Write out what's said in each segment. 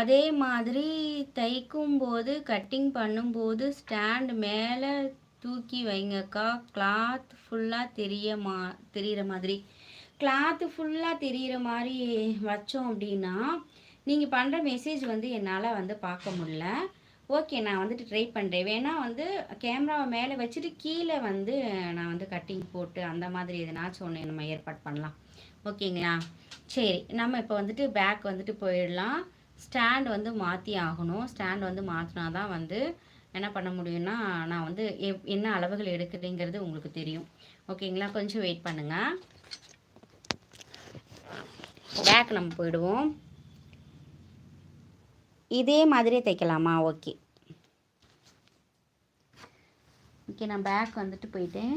அதே மாதிரி தைக்கும் போது கட்டிங் பண்ணும்போது ஸ்டாண்ட் மேலே தூக்கி வைங்கக்கா. கிளாத் ஃபுல்லாக தெரிய மா தெரிகிற மாதிரி. கிளாத்து ஃபுல்லாக தெரிகிற மாதிரி வச்சோம் அப்படின்னா நீங்கள் பண்ணுற மெசேஜ் வந்து என்னால் வந்து பார்க்க முடில ஓகே நான் வந்துட்டு ட்ரை பண்ணுறேன் வேணால் வந்து கேமராவை மேலே வச்சுட்டு கீழே வந்து நான் வந்து கட்டிங் போட்டு அந்த மாதிரி எதனாச்சும் ஒன்று நம்ம ஏற்பாடு பண்ணலாம். ஓகேங்களா சரி நம்ம இப்போ வந்துட்டு பேக் வந்துட்டு போயிடலாம். ஸ்டாண்ட் வந்து மாற்றி ஆகணும். ஸ்டாண்ட் வந்து மாற்றினா தான் வந்து என்ன பண்ண முடியும்னா நான் வந்து எப் என்ன அளவுகள் எடுக்குதுங்கிறது உங்களுக்கு தெரியும். ஓகேங்களா? கொஞ்சம் வெயிட் பண்ணுங்கள் பேக் நம்ம போயிடுவோம். இதே மாதிரியே தைக்கலாமா? ஓகே ஓகே நான் பேக் வந்துட்டு போயிட்டேன்.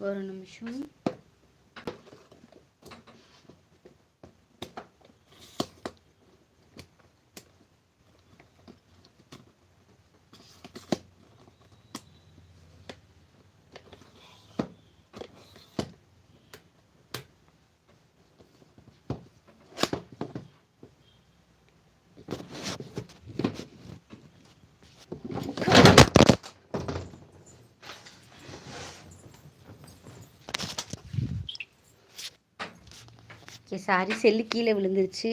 ஒரு நிமிஷம். ஓகே சாரி செல்லு கீழே விழுந்துருச்சு.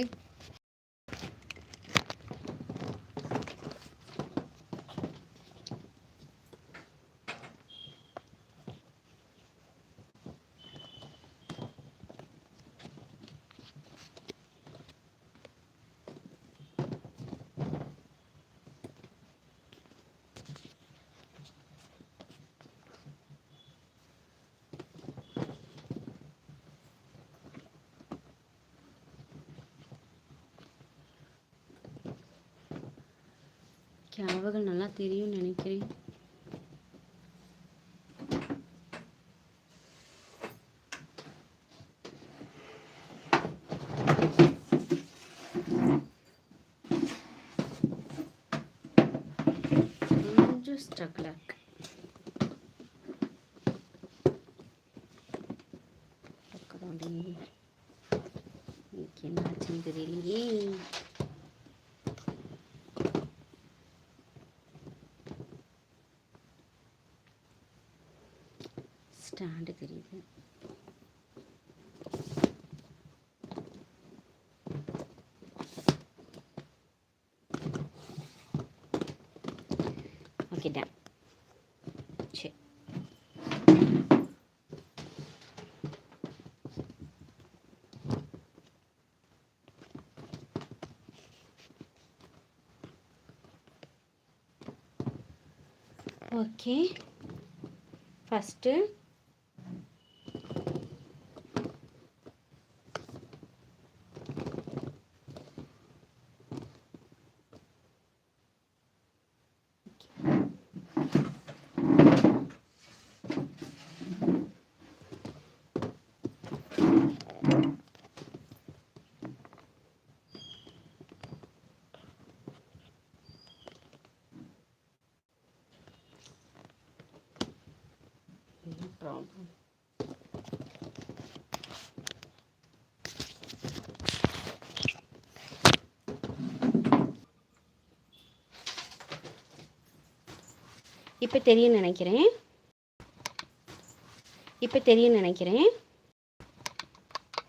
அளவுகள் நல்லா தெரியும்னு நினைக்கிறேன். கொஞ்சம் ஸ்ட்ரகிளாக இருக்கு என்ன ஆச்சுன்னு தெரியலையே. ஸ்டாண்டு தெரியுது ஓகே டன் சரி. Okay first problem. இப்போ தெரியும் நினைக்கிறேன். இப்போ தெரியும் நினைக்கிறேன்.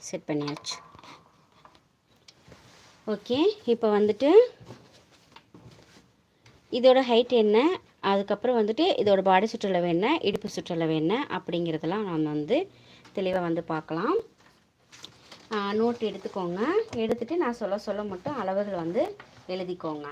செட் பண்ணியாச்சு. ஓகே இப்போ வந்துட்டு இதோட ஹைட் என்ன? அதுக்கப்புறம் வந்துட்டு இதோட பாடி சுற்றளவு என்ன இடுப்பு சுற்றளவு என்ன அப்படிங்கிறதெல்லாம் நாம் வந்து தெளிவாக வந்து பார்க்கலாம். நோட் எடுத்துக்கோங்க. எடுத்துகிட்டு நான் சொல்ல சொல்ல மட்டும் அளவுகள் வந்து எழுதிக்கோங்க.